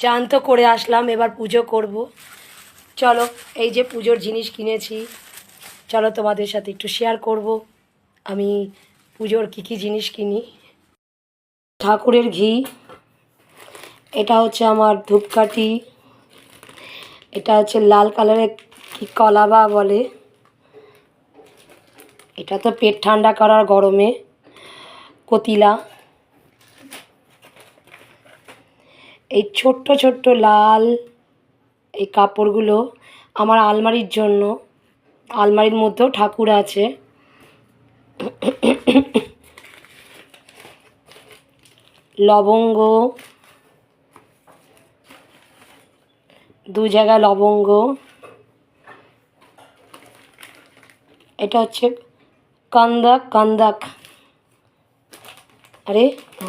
চান তো করে আসলাম, এবার পুজো করব। চলো, এই যে পুজোর জিনিস কিনেছি, চলো তোমাদের সাথে একটু শেয়ার করব। আমি পুজোর কী কী জিনিস কিনি। ঠাকুরের ঘি, এটা হচ্ছে আমার ধূপকাঠি, এটা হচ্ছে লাল কালারের কি কলাবা বলে। এটা তো পেট ঠান্ডা করার গরমে, কতিলা। এই ছোট্ট ছোট্ট লাল এই কাপড়গুলো আমার আলমারির জন্য। আলমারির মধ্যেও ঠাকুর আছে। লবঙ্গ। দু জায়গায় লবঙ্গ। এটা হচ্ছে কান্দাক কান্দাক। আরে ও,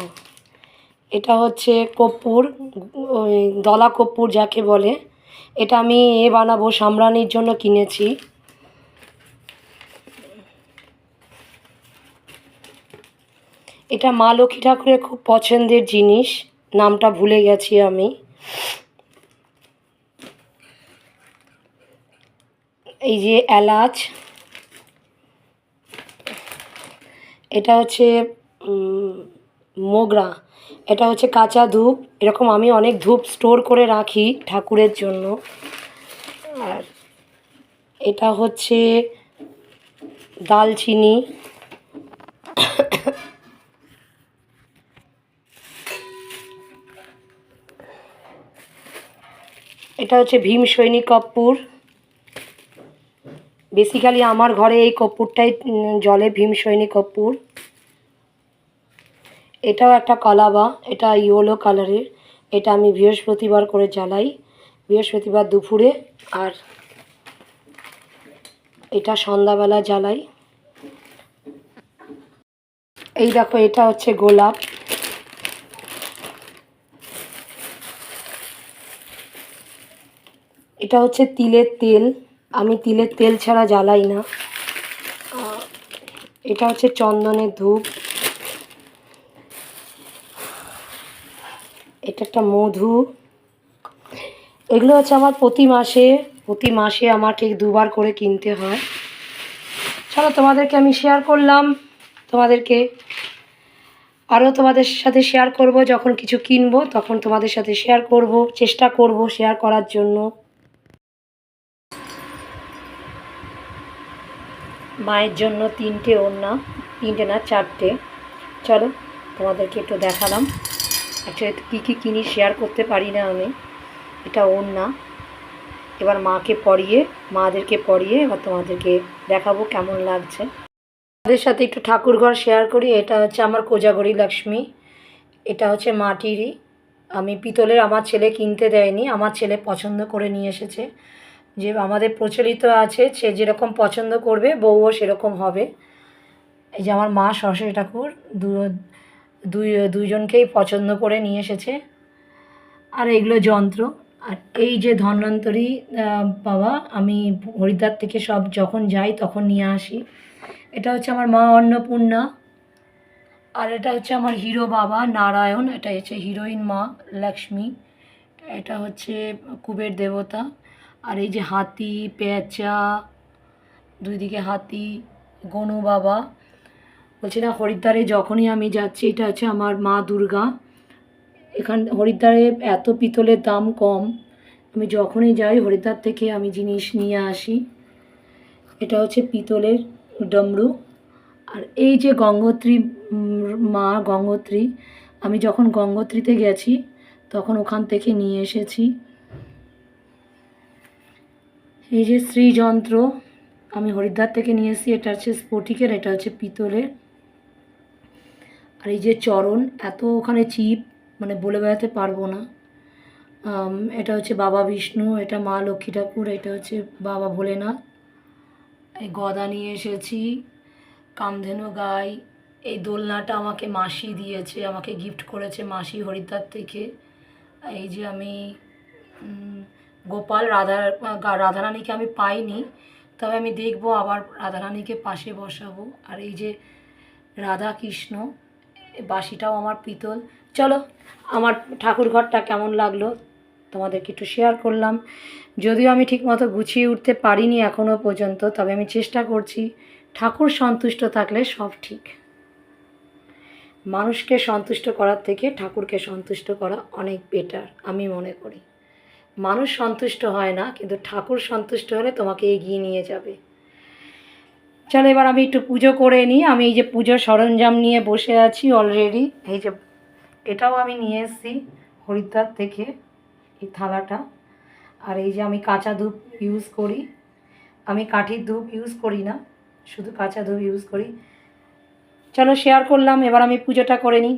এটা হচ্ছে কর্পূর ওই দলা কর্পূর যাকে বলে। এটা আমি এ বানাবো সামরানির জন্য কিনেছি। এটা মা লক্ষ্মী ঠাকুরের খুব পছন্দের জিনিস, নামটা ভুলে গেছি আমি। এই যে এলাচ। এটা হচ্ছে মোগরা। এটা হচ্ছে কাঁচা ধূপ। এরকম আমি অনেক ধূপ স্টোর করে রাখি ঠাকুরের জন্য। আর এটা হচ্ছে দালচিনি। এটা হচ্ছে ভীম সৈনিক কর্পূর। বেসিক্যালি আমার ঘরে এই কর্পূরটাই জলে ভীম সৈনিক কর্পূর। এটাও একটা কলাবা এটা ইয়েলো কালারের। এটা আমি বৃহস্পতিবার করে জ্বালাই। বৃহস্পতিবার দুপুরে আর এটা সন্ধ্যাবেলা জ্বালাই। এই দেখো, এটা হচ্ছে গোলাপ। এটা হচ্ছে তিলের তেল। আমি তিলের তেল ছাড়া জ্বালাই না। এটা হচ্ছে চন্দনের ধূপ। এটা একটা মধু। এগুলো হচ্ছে আমার প্রতি মাসে প্রতি মাসে আমার ঠিক দুবার করে কিনতে হয়। চলো তোমাদেরকে আমি শেয়ার করলাম। তোমাদেরকে আরও তোমাদের সাথে শেয়ার করব, যখন কিছু কিনবো তখন তোমাদের সাথে শেয়ার করব, চেষ্টা করব শেয়ার করার জন্য। মায়ের জন্য তিনটে ওড়না, তিনটে না, চারটে। চলো তোমাদেরকে একটু দেখালাম। অ্যাকচুয়ালি কী কী কিনি শেয়ার করতে পারি না আমি? এটা ওড়না এবার মাকে পরিয়ে, মাদেরকে পরিয়ে এবার তোমাদেরকে দেখাবো কেমন লাগছে। তাদের সাথে একটু ঠাকুর ঘর শেয়ার করি। এটা হচ্ছে আমার কোজাগরি লক্ষ্মী। এটা হচ্ছে মাটিরই আমি পিতলের আমার ছেলে কিনতে দেয়নি, আমার ছেলে পছন্দ করে নিয়ে এসেছে। যে আমাদের প্রচলিত আছে, সে যেরকম পছন্দ করবে, বউও সেরকম হবে। এই যে আমার মা সরস্বতী ঠাকুর, দু দুই, দুইজনকেই পছন্দ করে নিয়ে এসেছে। আর এগুলো যন্ত্র। আর এই যে ধন্বন্তরী বাবা, আমি হরিদ্বার থেকে সব যখন যাই তখন নিয়ে আসি। এটা হচ্ছে আমার মা অন্নপূর্ণা। আর এটা হচ্ছে আমার হিরো বাবা, নারায়ণ। এটা হচ্ছে হিরোইন মা, লক্ষ্মী। এটা হচ্ছে কুবের দেবতা। আর এই যে হাতি, পেঁচা, দুই দিকে হাতি, গনু বাবা। বলছি, না, হরিদ্বারে যখনই আমি যাচ্ছি, এটা হচ্ছে আমার মা দুর্গা। এখান, হরিদ্বারে এত পিতলের দাম কম। আমি যখনই যাই, হরিদ্বার থেকে আমি জিনিস নিয়ে আসি। এটা হচ্ছে পিতলের ডমরু। আর এই যে গঙ্গোত্রী মা গঙ্গোত্রী, আমি যখন গঙ্গোত্রীতে গেছি, তখন ওখান থেকে নিয়ে এসেছি। এই যে শ্রীযন্ত্র, আমি হরিদ্বার থেকে নিয়ে এসেছি। এটা হচ্ছে স্ফটিকের, এটা হচ্ছে পিতলের। আর এই যে চরণ, এত ওখানে চিপ মানে বলে বেড়াতে পারব না। এটা হচ্ছে বাবা বিষ্ণু, এটা মা লক্ষ্মী ঠাকুর, এটা হচ্ছে বাবা ভোলেনাথ। এই গদা নিয়ে এসেছি, কামধেনু গাই, এই দোলনাটা আমাকে মাসি দিয়েছে, আমাকে গিফট করেছে মাসি হরিদ্বার থেকে। এই যে আমি গোপাল রাধা রাধারানীকে আমি পাইনি, তবে আমি দেখব আবার রাধারানীকে পাশে বসাবো। আর এই যে রাধা কৃষ্ণ বাঁশিটাও আমার পিতল। চলো, আমার ঠাকুর ঘরটা কেমন লাগল তোমাদেরকে একটু শেয়ার করলাম। যদিও আমি ঠিকমতো গুছিয়ে উঠতে পারিনি এখনও পর্যন্ত, তবে আমি চেষ্টা করছি ঠাকুর সন্তুষ্ট থাকলে সব ঠিক। মানুষকে সন্তুষ্ট করার থেকে ঠাকুরকে সন্তুষ্ট করা অনেক বেটার আমি মনে করি। মানুষ সন্তুষ্ট হয় না, কিন্তু ঠাকুর সন্তুষ্ট হলে তোমাকে এগিয়ে নিয়ে যাবে। চলো, এবার আমি একটু পুজো করে নিই। আমি এই যে পুজোর সরঞ্জাম নিয়ে বসে আছি অলরেডি এই যে, এটাও আমি নিয়ে এসেছি হরিদ্বার থেকে, এই থালাটা। আর এই যে আমি কাঁচা ধূপ ইউজ করি। আমি কাঠির ধূপ ইউজ করি না, শুধু কাঁচা ধূপ ইউজ করি। চলো শেয়ার করলাম, এবার আমি পুজোটা করে নিই।